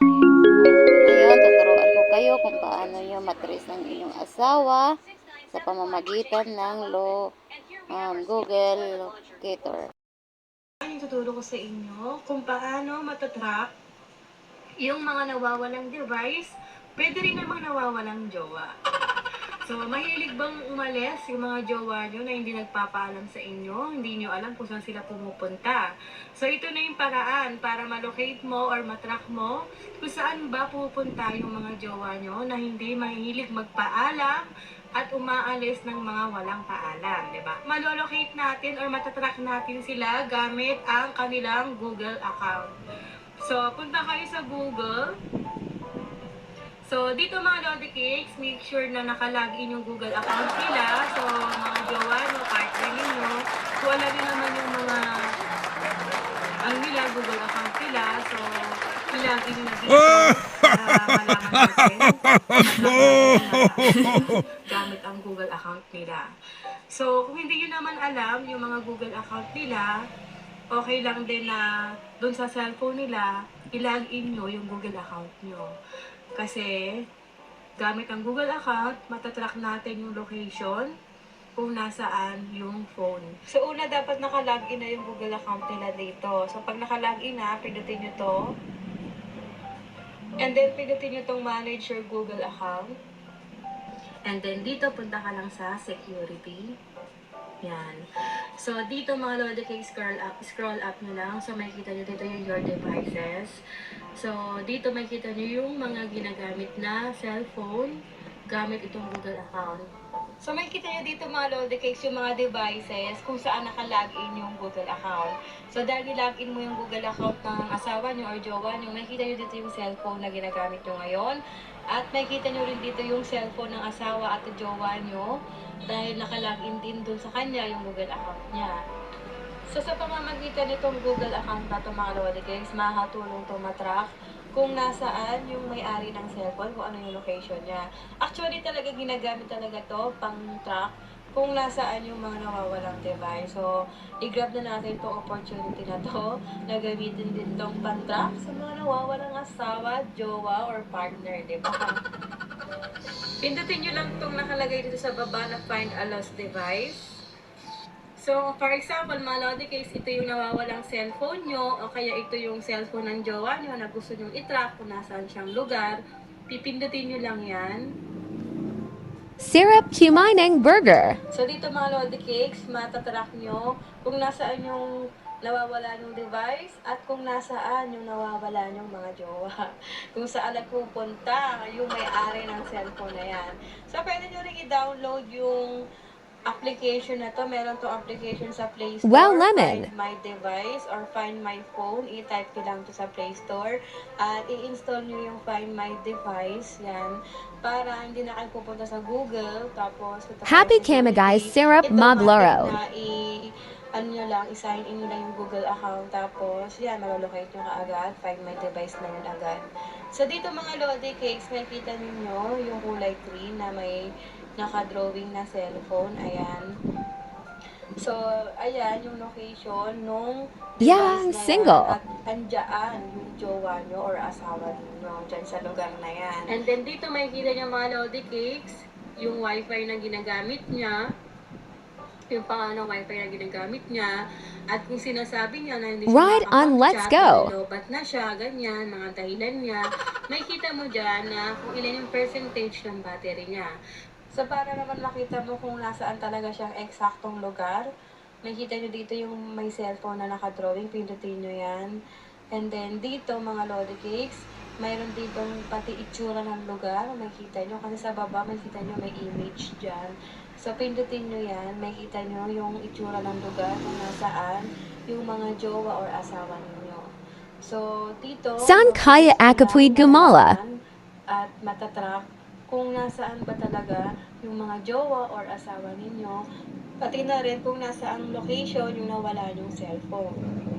Ngayon, tuturuan ko kayo kung paano nyo matrace ng inyong asawa sa pamamagitan ng lo, um, Google Locator. Ang tuturo ko sa inyo kung paano matatrack yung mga nawawalang device, pwede rin namang nawawalang jowa. So, mahilig bang umalis yung mga jowa nyo na hindi nagpapaalam sa inyo? Hindi nyo alam kung saan sila pumupunta. So, ito na yung paraan para malocate mo or matrack mo kung saan ba pupunta yung mga jowa nyo na hindi mahilig magpaalam at umaalis ng mga walang paalam, di ba? Malolocate natin or matatrack natin sila gamit ang kanilang Google account. So, punta kayo sa Google. So, dito mga Lodi Cakes, make sure na nakalagin yung Google account nila. So, mga jowa nyo, partner ninyo, kung alam naman yung mga ang nila, Google account nila. So, ilagin nyo na dito natin. gamit ang Google account nila. So, kung hindi nyo naman alam yung mga Google account nila, okay lang din na doon sa cellphone nila, ilagin nyo yung Google account nyo. Kasi, gamit ang Google account, matatrack natin yung location kung nasaan yung phone. So, una dapat nakalagin na yung Google account nila dito. So, pag nakalagin na, pindutin nyo to. And then, pindutin nyo tong manage your Google account. And then, dito, punta ka lang sa security. Yan. So, dito mga lodi kay scroll up, scroll up nyo lang. So, makikita nyo dito yung your devices. So, dito makikita nyo yung mga ginagamit na cellphone gamit itong Google account. So, makikita nyo dito mga lodi cakes yung mga devices kung saan nakalagin yung Google account. So, dahil nilagin mo yung Google account ng asawa nyo or jowa nyo, makikita nyo dito yung cellphone na ginagamit nyo ngayon. At makikita nyo rin dito yung cellphone ng asawa at jowa nyo dahil nakalagin din dun sa kanya yung Google account niya. So sa pamamagitan nitong Google account na ito mga Lodi Kings, makakatulong to matrack kung nasaan yung may-ari ng cellphone, kung ano yung location niya. Actually talaga ginagamit talaga to pang track kung nasaan yung mga nawawalang device. So, i-grab na natin itong opportunity na to na gamitin din tong pan-track sa mga nawawalang asawa, jowa, or partner, di ba? Pindutin nyo lang itong nakalagay dito sa baba na find a lost device. So, for example, mga Lodi case, ito yung nawawalang cellphone nyo, o kaya ito yung cellphone ng jowa nyo na gusto nyo i-track kung nasaan siyang lugar. Pipindutin nyo lang yan. Syrup Kuminang Burger. So, dito mga Lodi Cakes, matatrack nyo kung nasaan yung nawawala yung device at kung nasaan yung nawawala yung mga jowa. Kung saan nagpupunta yung may-ari ng cellphone na yan. So, pwede nyo rin i-download yung application na to. Meron to application sa Play Store. Wow, lemon. Find My Device or Find My Phone. I-type ko lang to sa Play Store. At i-install nyo yung Find My Device. Yan. Para hindi na kayo pupunta sa Google. Tapos, Happy Kama guys. Syrup Ito, Ano nyo lang, i-sign in nyo lang yung Google account. Tapos, yan, malolocate nyo kaagad. Find my device na yun agad. So, dito mga Lodi Cakes, makikita ninyo yung kulay green na may naka-drawing na cellphone. Ayan. So, ayan yung location nung Yeah, na single. Yan. At andyan yung jowa nyo or asawa ninyo dyan sa lugar na yan. And then dito makikita nyo mga Lodi Cakes, yung wifi na ginagamit niya, yung ng wifi na ginagamit niya, at kung sinasabi niya na hindi siya Right on, let's go. lobat na siya, ganyan, mga dahilan niya, makikita mo dyan na kung ilan yung percentage ng battery niya. So, para naman makita mo kung nasaan talaga siyang eksaktong lugar, makikita nyo dito yung may cellphone na nakadrawing, pindutin nyo yan. And then, dito, mga Lodi Cakes, mayroon dito pati itsura ng lugar, makikita nyo. Kasi sa baba, makikita nyo may image dyan. So, pindutin nyo yan, makikita nyo yung itsura ng lugar kung nasaan yung mga jowa or asawa ninyo. So, dito, Saan kaya akapuid gumala? At matatrack kung nasaan ba talaga yung mga jowa or asawa ninyo. Pati na rin kung nasaan location yung nawala yung cellphone.